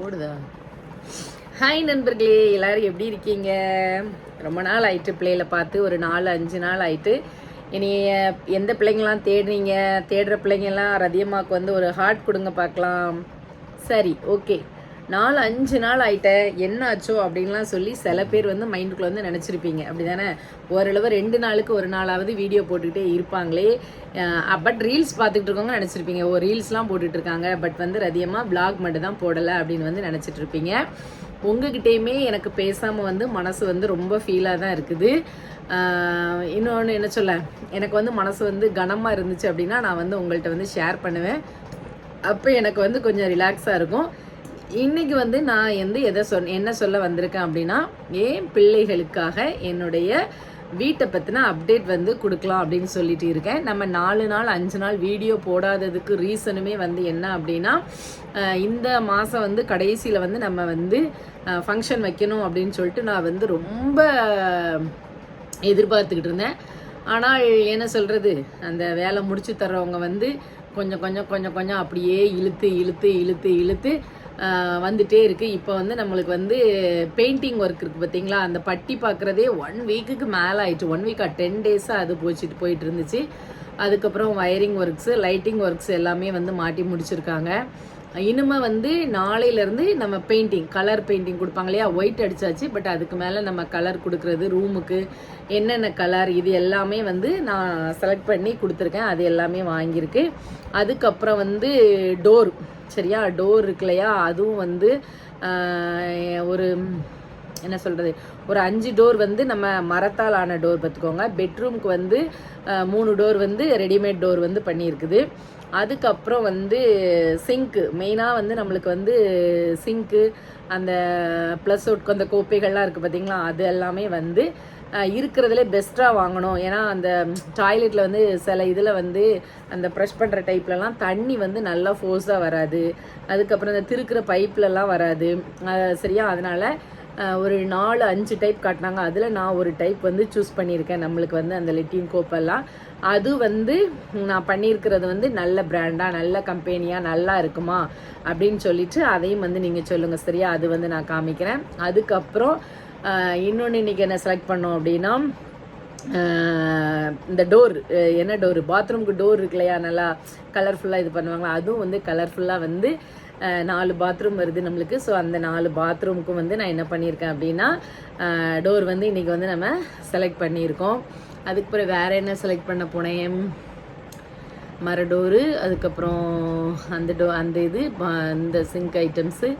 ஓடுதா ஹாய் நண்பர்களே எல்லாரும் எப்படி இருக்கீங்க? ரொம்ப நாள் ஆயிட்டு பிள்ளைகளை பார்த்து ஒரு நாலு அஞ்சு நாள் ஆயிட்டு. இனி எந்த பிள்ளைங்களாம் தேடுறீங்க? தேடுற பிள்ளைங்கெல்லாம் ரதியம்மாவுக்கு வந்து ஒரு ஹார்ட் கொடுங்க பார்க்கலாம். சரி ஓகே நாலு அஞ்சு நாள் ஆயிட்ட என்னாச்சோ அப்படின்லாம் சொல்லி சில பேர் வந்து மைண்டுக்குள்ளே வந்து நினச்சிருப்பீங்க. அப்படி தானே ஓரளவு ரெண்டு நாளுக்கு ஒரு நாளாவது வீடியோ போட்டுக்கிட்டே இருப்பாங்களே. பட் ரீல்ஸ் பார்த்துக்கிட்டு இருக்கவங்க நினச்சிருப்பீங்க. ஓ ரீல்ஸ்லாம் போட்டுட்ருக்காங்க பட் வந்து ரதியமாக பிளாக் மட்டும் தான் போடலை அப்படின்னு வந்து நினச்சிட்டு இருப்பீங்க. உங்ககிட்டயுமே எனக்கு பேசாமல் வந்து மனசு வந்து ரொம்ப ஃபீலாக தான் இருக்குது. இன்னொன்று என்ன சொல்ல? எனக்கு வந்து மனசு வந்து கனமாக இருந்துச்சு அப்படின்னா நான் வந்து உங்கள்கிட்ட வந்து ஷேர் பண்ணுவேன். அப்போ எனக்கு வந்து கொஞ்சம் ரிலாக்ஸாக இருக்கும். இன்னைக்கு வந்து நான் வந்து எதை சொன் என்ன சொல்ல வந்திருக்கேன் அப்படின்னா ஏன் பிள்ளைகளுக்காக என்னுடைய வீட்டை பற்றின அப்டேட் வந்து கொடுக்கலாம் அப்படின்னு சொல்லிட்டு இருக்கேன். நம்ம நாலு நாள் அஞ்சு நாள் வீடியோ போடாததுக்கு ரீசனுமே வந்து என்ன அப்படின்னா இந்த மாதம் வந்து கடைசியில் வந்து நம்ம வந்து ஃபங்க்ஷன் வைக்கணும் அப்படின்னு சொல்லிட்டு நான் வந்து ரொம்ப எதிர்பார்த்துக்கிட்டு இருந்தேன். ஆனால் என்ன சொல்கிறது அந்த வேலை முடிச்சு தர்றவங்க வந்து கொஞ்சம் கொஞ்சம் கொஞ்சம் கொஞ்சம் அப்படியே இழுத்து இழுத்து இழுத்து இழுத்து வந்துட்டே இருக்கு. இப்போ வந்து நம்மளுக்கு வந்து பெயிண்டிங் ஒர்க் இருக்குது பார்த்தீங்களா அந்த பட்டி பார்க்குறதே ஒன் வீக்குக்கு மேலே ஆயிடுச்சு. ஒன் வீக்காக டென் டேஸாக அது போச்சுட்டு போயிட்டு இருந்துச்சு. அதுக்கப்புறம் வயரிங் ஒர்க்ஸு லைட்டிங் ஒர்க்ஸ் எல்லாமே வந்து மாட்டி முடிச்சிருக்காங்க. இனிமே வந்து நாளையிலேருந்து நம்ம பெயிண்டிங் கலர் பெயிண்டிங் கொடுப்பாங்க இல்லையா? ஒயிட் அடிச்சாச்சு பட் அதுக்கு மேலே நம்ம கலர் கொடுக்கறது ரூமுக்கு என்னென்ன கலர் இது எல்லாமே வந்து நான் செலக்ட் பண்ணி கொடுத்துருக்கேன். அது எல்லாமே வாங்கியிருக்கு. அதுக்கப்புறம் வந்து டோர் சரியா டோர் இருக்கு இல்லையா அதுவும் வந்து ஒரு என்ன சொல்கிறது ஒரு அஞ்சு டோர் வந்து நம்ம மரத்தால் ஆன டோர் பார்த்துக்கோங்க. பெட்ரூம்க்கு வந்து மூணு டோர் வந்து ரெடிமேட் டோர் வந்து பண்ணியிருக்குது. அதுக்கப்புறம் வந்து சிங்க்கு மெயினாக வந்து நம்மளுக்கு வந்து சிங்க்கு அந்த ப்ளஸ் ஒட்க்கு அந்த கோப்பைகள்லாம் இருக்குது பார்த்தீங்களா அது எல்லாமே வந்து இருக்கிறதுலே பெஸ்ட்டாக வாங்கணும். ஏன்னா அந்த டாய்லெட்டில் வந்து சில இதில் வந்து அந்த ப்ரெஷ் பண்ணுற டைப்லலாம் தண்ணி வந்து நல்லா ஃபோர்ஸாக வராது. அதுக்கப்புறம் இந்த திருக்கிற பைப்லலாம் வராது. சரியா? அதனால் ஒரு நாலு அஞ்சு டைப் காட்டினாங்க. அதில் நான் ஒரு டைப் வந்து சூஸ் பண்ணியிருக்கேன். நம்மளுக்கு வந்து அந்த லெட்டின் கோப்பெல்லாம் அது வந்து நான் பண்ணியிருக்கிறது வந்து நல்ல பிராண்டாக நல்ல கம்பெனியாக நல்லா இருக்குமா? அப்படின்னு சொல்லிட்டு அதையும் வந்து நீங்கள் சொல்லுங்கள் சரியா? அது வந்து நான் காமிக்கிறேன். அதுக்கப்புறம் இன்னொன்று இன்றைக்கி என்ன செலக்ட் பண்ணோம் அப்படின்னா இந்த டோர் என்ன டோர் பாத்ரூமுக்கு டோர் இருக்கு இல்லையா நல்லா கலர்ஃபுல்லாக இது பண்ணுவாங்களா? அதுவும் வந்து கலர்ஃபுல்லாக வந்து நாலு பாத்ரூம் வருது நம்மளுக்கு. ஸோ அந்த நாலு பாத்ரூமுக்கும் வந்து நான் என்ன பண்ணியிருக்கேன் அப்படின்னா டோர் வந்து இன்றைக்கி வந்து நம்ம செலக்ட் பண்ணியிருக்கோம். அதுக்கு பிறகு வேறு என்ன செலக்ட் பண்ண போனேன்? மர டோரு அதுக்கப்புறம் அந்த டோ அந்த இது இந்த சிங்க் ஐட்டம்ஸு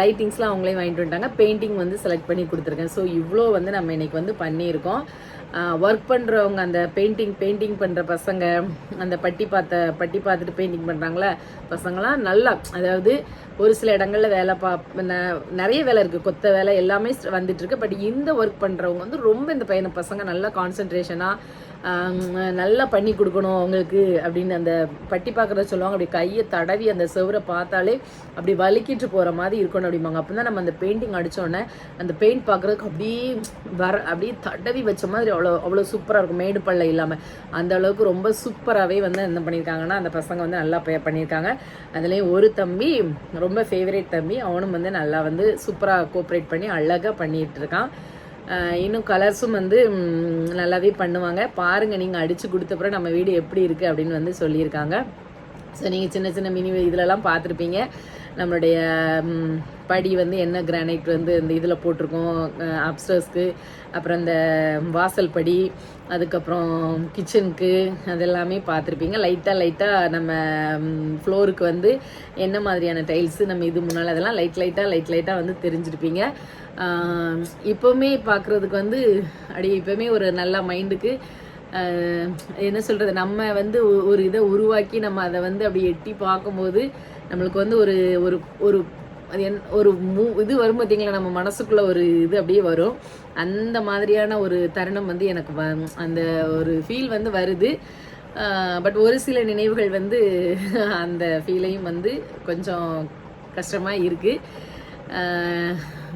லைட்டிங்ஸ்லாம் அவங்களே வாங்கிட்டு வந்துட்டாங்க. பெயிண்டிங் வந்து செலக்ட் பண்ணி கொடுத்துருக்கேன். ஸோ இவ்வளோ வந்து நம்ம இன்னைக்கு வந்து பண்ணியிருக்கோம். ஒர்க் பண்ணுறவங்க அந்த பெயிண்டிங் பெயிண்டிங் பண்ணுற பசங்க அந்த பட்டி பார்த்த பட்டி பார்த்துட்டு பெயிண்டிங் பண்ணுறாங்களே பசங்களாம் நல்லா அதாவது ஒரு சில இடங்களில் வேலை பா ந- நிறைய வேலை இருக்குது கொத்த வேலை எல்லாமே வந்துட்டுருக்கு. பட் இந்த ஒர்க் பண்ணுறவங்க வந்து ரொம்ப இந்த பையனை பசங்க நல்லா கான்சன்ட்ரேஷனாக நல்லா பண்ணி கொடுக்கணும் அவங்களுக்கு அப்படின்னு அந்த பட்டி பார்க்குறத சொல்லுவாங்க. அப்படி கையை தடவி அந்த செவரை பார்த்தாலே அப்படி வலிக்கிட்டு போகிற மாதிரி இருக்கணும் அப்படிம்பாங்க. அப்போ தான் நம்ம அந்த பெயிண்டிங் அடித்தோடனே அந்த பெயிண்ட் பார்க்குறதுக்கு அப்படியே வர அப்படியே தடவி வச்ச மாதிரி அவ்வளோ அவ்வளோ சூப்பராக இருக்கும். மேடு பள்ள இல்லாமல் அந்த அளவுக்கு ரொம்ப சூப்பராகவே வந்து என்ன பண்ணியிருக்காங்கன்னா அந்த பசங்க வந்து நல்லா பே- பண்ணியிருக்காங்க அதுலேயும் ஒரு தம்பி ரொம்ப ரொம்ப ஃபேவரேட் தம்பி. அவனும் வந்து நல்லா வந்து சூப்பராக கோஆப்ரேட் பண்ணி அழகாக பண்ணிகிட்டு இருக்கான். இன்னும் கலர்ஸும் வந்து நல்லாவே பண்ணுவாங்க. பாருங்கள் நீங்கள் அடித்து கொடுத்தப்புறம் நம்ம வீடு எப்படி இருக்குது அப்படின்னு வந்து சொல்லியிருக்காங்க. ஸோ நீங்கள் சின்ன சின்ன மினி இதிலலாம் பார்த்துருப்பீங்க. நம்மளுடைய படி வந்து என்ன கிரானைட் வந்து இந்த இதில் போட்டிருக்கோம் அப்ஸ்டர்ஸ்க்கு அப்புறம் இந்த வாசல் படி அதுக்கப்புறம் கிச்சனுக்கு அதெல்லாமே பார்த்துருப்பீங்க. லைட்டாக லைட்டாக நம்ம ஃப்ளோருக்கு வந்து என்ன மாதிரியான டைல்ஸு நம்ம இது முன்னால் அதெல்லாம் லைட் லைட்டாக லைட் லைட்டாக வந்து தெரிஞ்சிருப்பீங்க. இப்போவுமே பார்க்குறதுக்கு வந்து அப்படியே இப்போவுமே ஒரு நல்ல மைண்டுக்கு என்ன சொல்கிறது நம்ம வந்து ஒரு இதை உருவாக்கி நம்ம அதை வந்து அப்படி எட்டி பார்க்கும்போது நம்மளுக்கு வந்து ஒரு ஒரு ஒரு அது என் ஒரு மூ இது வரும் பார்த்தீங்களா நம்ம மனசுக்குள்ள ஒரு இது அப்படியே வரும். அந்த மாதிரியான ஒரு தருணம் வந்து எனக்கு வ- அந்த ஒரு ஃபீல் வந்து வருது. பட் ஒரு சில நினைவுகள் வந்து அந்த ஃபீலையும் வந்து கொஞ்சம் கஷ்டமாக இருக்குது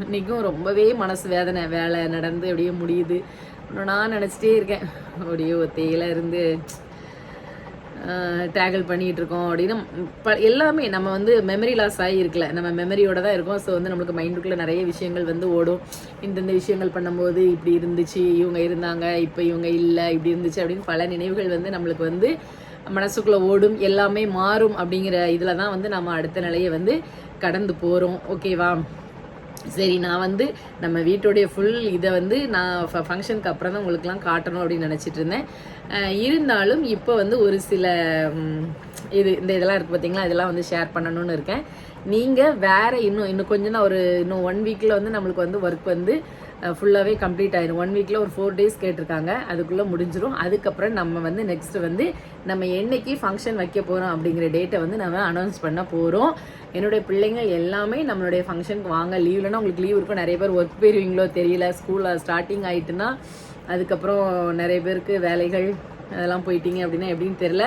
இன்றைக்கும் ரொம்பவே மனசு வேதனை வேலை நடந்து அப்படியே முடியுது. இன்னும் நான் நினச்சிட்டே இருக்கேன். அப்படியே ஒத்தையில் இருந்து டேக்கிள் பண்ணிகிட்டு இருக்கோம் அப்படின்னு ப எல்லாமே நம்ம வந்து மெமரி லாஸ் ஆகி இருக்கல நம்ம மெமரியோட தான் இருக்கோம். ஸோ வந்து நம்மளுக்கு மைண்டுக்குள்ளே நிறைய விஷயங்கள் வந்து ஓடும். இந்தந்த விஷயங்கள் பண்ணும்போது இப்படி இருந்துச்சு இவங்க இருந்தாங்க இப்போ இவங்க இல்லை இப்படி இருந்துச்சு அப்படின்னு பல நினைவுகள் வந்து நம்மளுக்கு வந்து மனசுக்குள்ளே ஓடும். எல்லாமே மாறும் அப்படிங்கிற இதில் தான் வந்து நம்ம அடுத்த நிலையை வந்து கடந்து போகிறோம் ஓகேவா சரி நான் வந்து நம்ம வீட்டுடைய ஃபுல் இதை வந்து நான் ஃபங்க்ஷனுக்கு அப்புறம் தான் உங்களுக்குலாம் காட்டணும் அப்படின்னு நினச்சிட்டு இருந்தேன். இருந்தாலும் இப்போ வந்து ஒரு சில இது இந்த இதெல்லாம் இருக்குது பார்த்தீங்களா இதெல்லாம் வந்து ஷேர் பண்ணணும்னு இருக்கேன். நீங்கள் வேறு இன்னும் இன்னும் கொஞ்சம் தான் ஒரு இன்னும் ஒன் வீக்கில் வந்து நம்மளுக்கு வந்து ஒர்க் வந்து ஃபுல்லாகவே கம்ப்ளீட் ஆயிடும் ஒன் வீக்கில் ஒரு ஃபோர் டேஸ் கேட்டிருக்காங்க. அதுக்குள்ளே முடிஞ்சிடும் அதுக்கப்புறம் நம்ம வந்து நெக்ஸ்ட் வந்து நம்ம என்னைக்கு ஃபங்க்ஷன் வைக்க போகிறோம் அப்படிங்கிற டேட்டை வந்து நம்ம அனௌன்ஸ் பண்ண போகிறோம் என்னுடைய பிள்ளைங்க எல்லாமே நம்மளுடைய ஃபங்க்ஷனுக்கு வாங்க லீவ்லன்னா உங்களுக்கு லீவ் இருக்கும். நிறைய பேர் ஒர்க் போயிருவீங்களோ தெரியல. ஸ்கூலில் ஸ்டார்டிங் ஆகிட்டுனா அதுக்கப்புறம் நிறைய பேருக்கு வேலைகள் அதெல்லாம் போயிட்டீங்க அப்படின்னா எப்படின்னு தெரில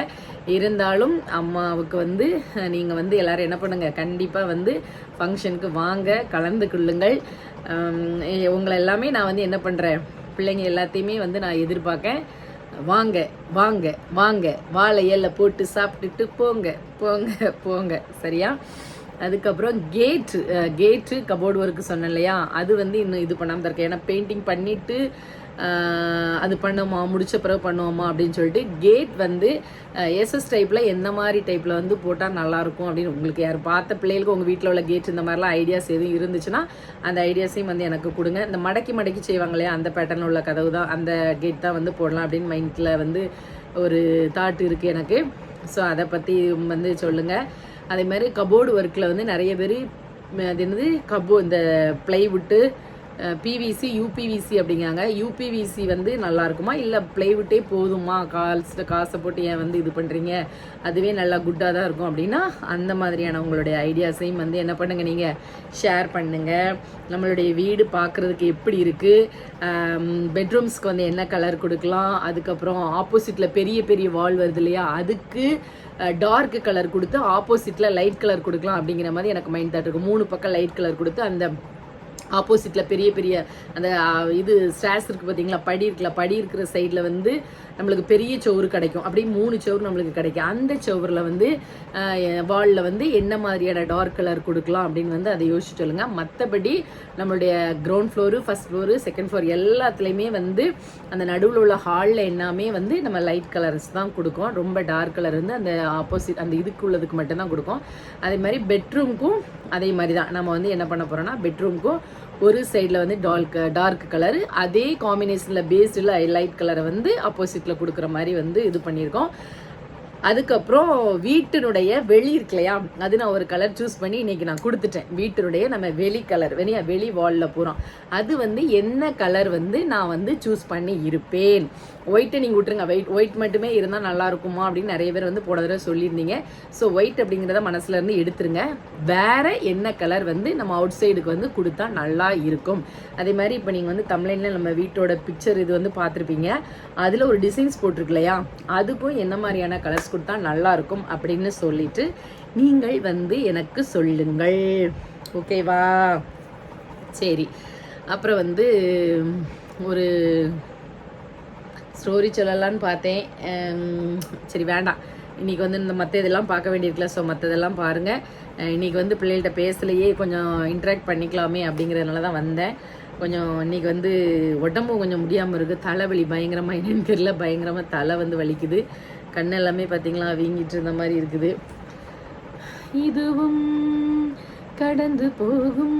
இருந்தாலும் அம்மாவுக்கு வந்து நீங்கள் வந்து எல்லோரும் என்ன பண்ணுங்கள் கண்டிப்பாக வந்து ஃபங்க்ஷனுக்கு வாங்க கலந்து கொள்ளுங்கள். உங்களை எல்லாமே நான் வந்து என்ன பண்ணுறேன் பிள்ளைங்க எல்லாத்தையுமே வந்து நான் எதிர்பார்க்கேன். வாங்க வாங்க வாங்க. வாழை இலை போட்டு சாப்பிட்டுட்டு போங்க போங்க போங்க. சரியா? அதுக்கப்புறம் கேட்டு கேட்டு கபோர்டு ஒர்க்கு சொன்னேன் இல்லையா? அது வந்து இன்னும் இது பண்ணாமல் இருக்கேன் ஏன்னா பெயிண்டிங் பண்ணிவிட்டு அது பண்ணுமா முடிச்ச பிறகு பண்ணுவோமா அப்படின்னு சொல்லிட்டு கேட் வந்து எஸ்எஸ் டைப்பில் எந்த மாதிரி டைப்பில் வந்து போட்டால் நல்லாயிருக்கும் அப்படின்னு உங்களுக்கு யார் பார்த்த பிள்ளைகளுக்கு உங்கள் வீட்டில் உள்ள கேட் இந்த மாதிரிலாம் ஐடியாஸ் எதுவும் இருந்துச்சுன்னா அந்த ஐடியாஸையும் வந்து எனக்கு கொடுங்க. இந்த மடக்கி மடக்கி செய்வாங்க இல்லையா அந்த பேட்டர்ன் உள்ள கதவு தான் அந்த கேட் தான் வந்து போடலாம் அப்படின்னு மைண்டில் வந்து ஒரு தாட் இருக்குது எனக்கு. ஸோ அதை பற்றி வந்து சொல்லுங்கள் அதே மாதிரி கபோர்டு ஒர்க்கில் வந்து நிறைய பேர் அது என்னது கபோ இந்த ப்ளைவுட்டு பிவிசி யூபிவிசி அப்படிங்காங்க யூபிவிசி வந்து நல்லா இருக்குமா இல்லை பிளைவுட்டே போதுமா? காசு காசை போட்டு ஏன் வந்து இது பண்ணுறீங்க அதுவே நல்லா குட்டாக தான் இருக்கும் அப்படின்னா அந்த மாதிரியான உங்களுடைய ஐடியாஸையும் வந்து என்ன பண்ணுங்க நீங்கள் ஷேர் பண்ணுங்க. நம்மளுடைய வீடு பார்க்குறதுக்கு எப்படி இருக்குது பெட்ரூம்ஸ்க்கு வந்து என்ன கலர் கொடுக்கலாம்? அதுக்கப்புறம் ஆப்போசிட்டில் பெரிய பெரிய வால் வருது இல்லையா? அதுக்கு டார்க் கலர் கொடுத்து ஆப்போசிட்டில் லைட் கலர் கொடுக்கலாம் அப்படிங்கிற மாதிரி எனக்கு மைண்ட் தாட் இருக்கும் மூணு பக்கம் லைட் கலர் கொடுத்து அந்த ஆப்போசிட்டில் பெரிய பெரிய அந்த இது ஸ்டார்ஸ் இருக்குது பார்த்தீங்களா படி இருக்குல்ல படி இருக்கிற சைடில் வந்து நம்மளுக்கு பெரிய சோறு கிடைக்கும். அப்படியே மூணு சோறு நம்மளுக்கு கிடைக்கும். அந்த சோறில் வந்து வாலில் வந்து என்ன மாதிரியான டார்க் கலர் கொடுக்கலாம் அப்படின்னு வந்து அதை யோசிச்சு சொல்லுங்க. மற்றபடி நம்மளுடைய ground floor first floor second floor எல்லாத்துலேயுமே வந்து அந்த நடுவில் உள்ள ஹாலில் எல்லாமே வந்து நம்ம லைட் கலர்ஸ் தான் கொடுக்கும். ரொம்ப டார்க் கலர் வந்து அந்த ஆப்போசிட் அந்த இதுக்கு உள்ளதுக்கு மட்டும்தான் கொடுக்கும். அதே மாதிரி பெட்ரூம்க்கும் அதே மாதிரி தான். நம்ம வந்து என்ன பண்ண போகிறோம்னா பெட்ரூம்க்கும் ஒரு சைடில் வந்து டார்க் டார்க் கலர் அதே காம்பினேஷனில் பேஸ்டில் லைட் கலரை வந்து ஆப்போசிட்டில் கொடுக்குற மாதிரி வந்து இது பண்ணியிருக்கோம். அதுக்கப்புறம் வீட்டினுடைய வெளி இருக்கு இல்லையா? அது நான் ஒரு கலர் சூஸ் பண்ணி இன்னைக்கு நான் கொடுத்துட்டேன். வீட்டினுடைய நம்ம வெளி கலர் வெளியா வெளி வாலில் போகிறோம் அது வந்து என்ன கலர் வந்து நான் வந்து சூஸ் பண்ணி இருப்பேன் ஒயிட்டை நீங்கள் விட்டுருங்க. ஒயிட் ஒயிட் மட்டுமே இருந்தால் நல்லா இருக்குமா அப்படின்னு நிறைய பேர் வந்து போன தடவை சொல்லியிருந்தீங்க. ஸோ ஒயிட் அப்படிங்கிறத மனசுலேருந்து எடுத்துருங்க. வேறு என்ன கலர் வந்து நம்ம அவுட் சைடுக்கு வந்து கொடுத்தா நல்லா இருக்கும்? அதே மாதிரி இப்போ நீங்கள் வந்து தமிழ்ல நம்ம வீட்டோட பிக்சர் இது வந்து பார்த்துருப்பீங்க. அதில் ஒரு டிசைன்ஸ் போட்டிருக்கு இல்லையா? அதுக்கும் என்ன மாதிரியான கலர்ஸ் கொடுத்தா நல்லா இருக்கும் அப்படின்னு சொல்லிட்டு நீங்கள் வந்து எனக்கு சொல்லுங்கள். ஓகேவா சரி. அப்புறம் வந்து ஒரு ஸ்டோரி சொல்லலான்னு பார்த்தேன். சரி வேண்டாம். இன்றைக்கி வந்து இந்த மற்ற இதெல்லாம் பார்க்க வேண்டியிருக்கல ஸோ மற்றதெல்லாம் பாருங்கள் இன்னைக்கு வந்து பிள்ளைகள்கிட்ட பேசலையே கொஞ்சம் இன்ட்ராக்ட் பண்ணிக்கலாமே அப்படிங்கிறதுனால தான் வந்தேன். கொஞ்சம் இன்னைக்கு வந்து உடம்பு கொஞ்சம் முடியாமல் இருக்குது தலைவலி பயங்கரமாக என்னென்னு தெரியல பயங்கரமாக தலை வந்து வலிக்குது. கண் எல்லாமே பார்த்தீங்களா வீங்கிட்டு இருந்த மாதிரி இருக்குது. இதுவும் கடந்து போகும்.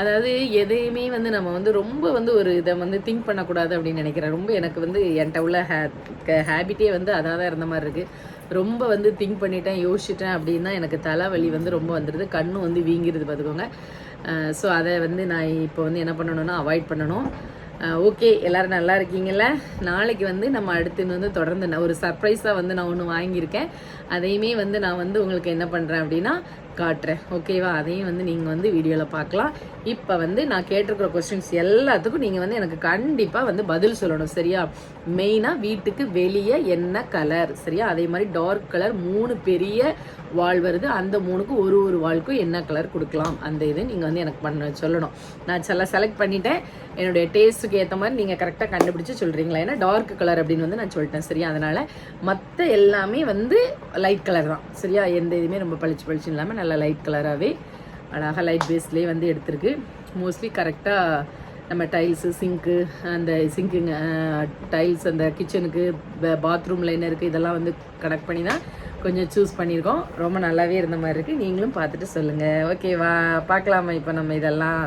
அதாவது எதையுமே வந்து நம்ம வந்து ரொம்ப வந்து ஒரு இதை வந்து திங்க் பண்ணக்கூடாது அப்படின்னு நினைக்கிறேன். ரொம்ப எனக்கு வந்து என்கிட்ட உள்ள ஹே ஹேபிட்டே வந்து அதாக தான் இருந்த மாதிரி இருக்குது ரொம்ப வந்து திங்க் பண்ணிட்டேன் யோசிச்சிட்டேன் அப்படின்னா எனக்கு தலைவலி வந்து ரொம்ப வந்துடுது கண்ணு வந்து வீங்கிருது பார்த்துக்கோங்க. ஸோ அதை வந்து நான் இப்போ வந்து என்ன பண்ணணும்னா அவாய்ட் பண்ணணும். ஓகே எல்லோரும் நல்லா இருக்கீங்கள நாளைக்கு வந்து நம்ம அடுத்து வந்து தொடர்ந்து நான் ஒரு சர்ப்ரைஸாக வந்து நான் ஒன்று வாங்கியிருக்கேன். அதையுமே வந்து நான் வந்து உங்களுக்கு என்ன பண்ணுறேன் அப்படின்னா காட்டுறேன். ஓகேவா அதையும் வந்து நீங்கள் வந்து வீடியோவில் பார்க்கலாம். இப்போ வந்து நான் கேட்டிருக்கிற கொஸ்டின்ஸ் எல்லாத்துக்கும் நீங்கள் வந்து எனக்கு கண்டிப்பாக வந்து பதில் சொல்லணும் சரியா? மெயினாக வீட்டுக்கு வெளியே என்ன கலர் சரியா? அதே மாதிரி டார்க் கலர் மூணு பெரிய வால் வருது. அந்த மூணுக்கும் ஒரு ஒரு வால்க்கும் என்ன கலர் கொடுக்கலாம்? அந்த இது நீங்கள் வந்து எனக்கு பண்ண சொல்லணும். நான் சில செலக்ட் பண்ணிட்டேன். என்னுடைய டேஸ்ட்டுக்கு ஏற்ற மாதிரி நீங்கள் கரெக்டாக கண்டுபிடிச்சி சொல்கிறீங்களா ஏன்னா டார்க் கலர் அப்படின்னு வந்து நான் சொல்லிட்டேன் சரியா? அதனால் மற்ற எல்லாமே வந்து லைட் கலர் தான் சரியா? எந்த இதுவுமே ரொம்ப பளிச்சு பளிச்சு இல்லாமல் நல்லா லைட் கலராகவே அழகாக லைட் பேஸ்லேயே வந்து எடுத்திருக்கு. மோஸ்ட்லி கரெக்டாக நம்ம டைல்ஸு சிங்க்கு அந்த சிங்க்குங்க டைல்ஸ் அந்த கிச்சனுக்கு பாத்ரூமில் என்ன இருக்குது இதெல்லாம் வந்து கனெக்ட் பண்ணி தான் கொஞ்சம் சூஸ் பண்ணியிருக்கோம். ரொம்ப நல்லாவே இருந்த மாதிரி இருக்குது நீங்களும் பார்த்துட்டு சொல்லுங்கள் ஓகேவா பார்க்கலாமா இப்போ நம்ம இதெல்லாம்?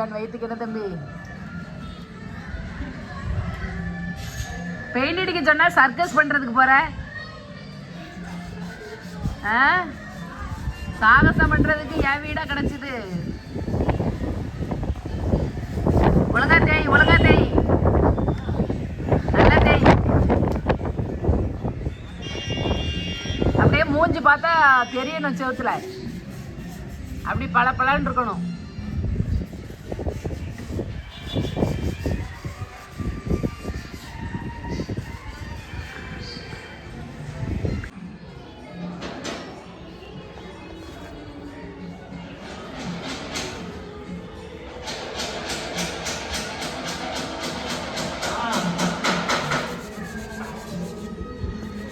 கண் வயிற்றுக்கு என்ன தம்பி. பெயிண்ட் அடிக்க சொன்னா சர்க்கஸ் பண்றதுக்கு போற? ஆ? சாகசம் பண்றதுக்கு என் வீடா கிடைச்சது. ஒழுங்கா தேய் ஒழுங்கா தேய். நல்லா தேய். அப்படியே மூஞ்சி பார்த்தா தெரியணும் செவுத்துல. அப்படி பல இருக்கணும்.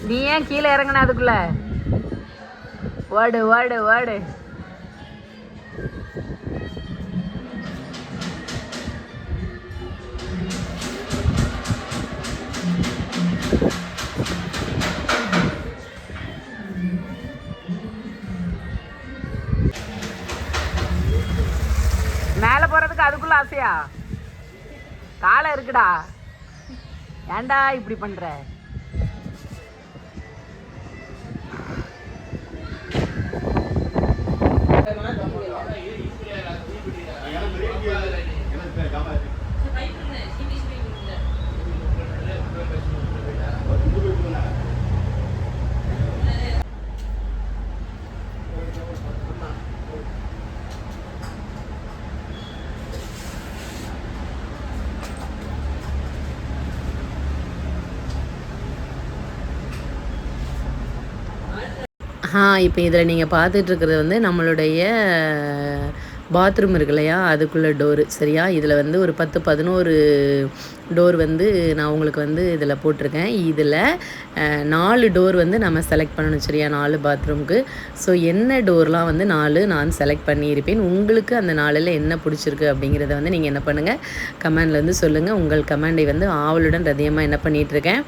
நீ ஏன் கீழே இறங்குன அதுக்குள்ள. ஓடு ஓடு ஓடு. மேலே போறதுக்கு அதுக்குள்ள ஆசையா? காலை இருக்குடா. ஏன்டா இப்படி பண்ற? இப்போ இதில் நீங்கள் பார்த்துட்ருக்கிறது வந்து நம்மளுடைய பாத்ரூம் இருக்கு இல்லையா? அதுக்குள்ளே டோரு சரியா? இதில் வந்து ஒரு பத்து பதினோரு டோர் வந்து நான் உங்களுக்கு வந்து இதில் போட்டிருக்கேன். இதில் நாலு டோர் வந்து நம்ம செலக்ட் பண்ணணும் சரியா? நாலு பாத்ரூம்க்கு. ஸோ என்ன டோர்லாம் வந்து நாலு நான் செலக்ட் பண்ணியிருப்பேன். உங்களுக்கு அந்த நாளில் என்ன பிடிச்சிருக்கு அப்படிங்கிறத வந்து நீங்கள் என்ன பண்ணுங்கள் கமெண்டில் வந்து சொல்லுங்கள் உங்கள் கமெண்டை வந்து ஆவலுடன் ரதியமாக என்ன பண்ணிகிட்ருக்கேன்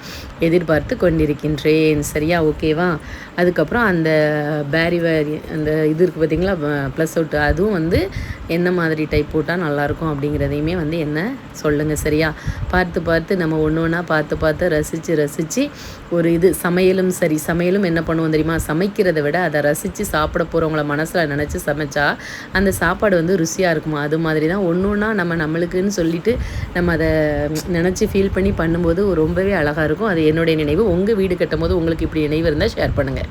எதிர்பார்த்து கொண்டிருக்கின்றேன். சரியா? ஓகேவா? அதுக்கப்புறம் அந்த பேரிவேர் அந்த இது இருக்குது பார்த்தீங்களா? Plus out. அதுவும் வந்து என்ன மாதிரி டைப் போட்டால் நல்லாயிருக்கும் அப்படிங்கிறதையுமே வந்து என்ன சொல்லுங்கள் சரியா? பார்த்து பார்த்து நம்ம ஒன்று ஒன்றா பார்த்து பார்த்து ரசித்து ரசித்து ஒரு இது சமையலும் சரி சமையலும் என்ன பண்ணுவோம் தெரியுமா? சமைக்கிறதை விட அதை ரசித்து சாப்பிட போகிறவங்கள மனசில் நினச்சி சமைச்சா அந்த சாப்பாடு வந்து ருசியாக இருக்குமா? அது மாதிரி தான் ஒன்று ஒன்றா நம்ம நம்மளுக்குன்னு சொல்லிட்டு நம்ம அதை நினச்சி ஃபீல் பண்ணி பண்ணும்போது ரொம்பவே அழகாக இருக்கும். அது என்னுடைய நினைவு. உங்கள் வீடு கட்டும் போது உங்களுக்கு இப்படி நினைவு இருந்தால் ஷேர் பண்ணுங்கள்